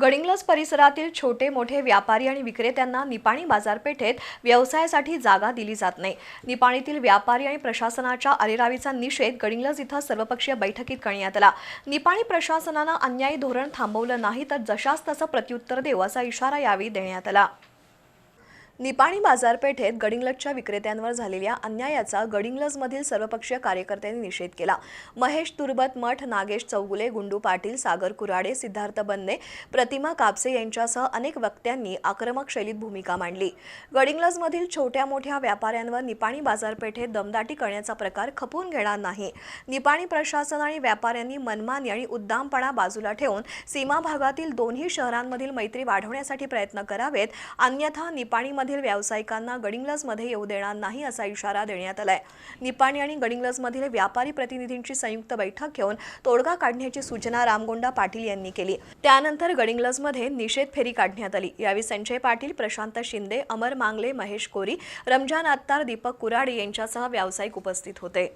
गडिंग्लज परिसरातील छोटे मोठे व्यापारी आणि विक्रेत्यांना निपाणी बाजारपेठेत व्यवसायासाठी जागा दिली जात नाही. निपाणीतील व्यापारी आणि प्रशासनाच्या अरेरावीचा निषेध गडिंग्लज इथं सर्वपक्षीय बैठकीत करण्यात आला. निपाणी प्रशासनानं अन्यायी धोरण थांबवलं नाही तर जशास तसं प्रत्युत्तर देऊ असा इशारा यावेळी देण्यात आला. निपाणी बाजारपेठेत गडिंग्लजच्या विक्रेत्यांवर झालेल्या अन्यायाचा गडिंग्लजमधील सर्वपक्षीय कार्यकर्त्यांनी निषेध केला. महेश तुरबत मठ नागेश चौगुले गुंडू पाटील सागर कुराडे सिद्धार्थ बन्ने प्रतिमा कापसे यांच्यासह अनेक वक्त्यांनी आक्रमक शैलीत भूमिका मांडली. गडिंग्लजमधील छोट्या मोठ्या व्यापाऱ्यांवर निपाणी बाजारपेठेत दमदाटी करण्याचा प्रकार खपवून घेणार नाही. निपाणी प्रशासन आणि व्यापाऱ्यांनी मनमानी आणि उद्दामपणा बाजूला ठेवून सीमा भागातील दोन्ही शहरांमधील मैत्री वाढवण्यासाठी प्रयत्न करावेत. अन्यथा निपाणीमधील व्यावसायिकांना गडिंग्लजमध्ये येऊ देणार नाही असा इशारा देण्यात आलाय. निपाणी आणि गडिंग्लजमधील व्यापारी प्रतिनिधींची संयुक्त बैठक घेऊन तोडगा काढण्याची सूचना रामगोंडा पाटील यांनी केली. त्यानंतर गडिंग्लजमध्ये निषेध फेरी काढण्यात आली. यावेळी संजय पाटील प्रशांत शिंदे अमर मांगले महेश कोरी रमजान अत्तार दीपक कुराडे यांच्यासह व्यावसायिक उपस्थित होते.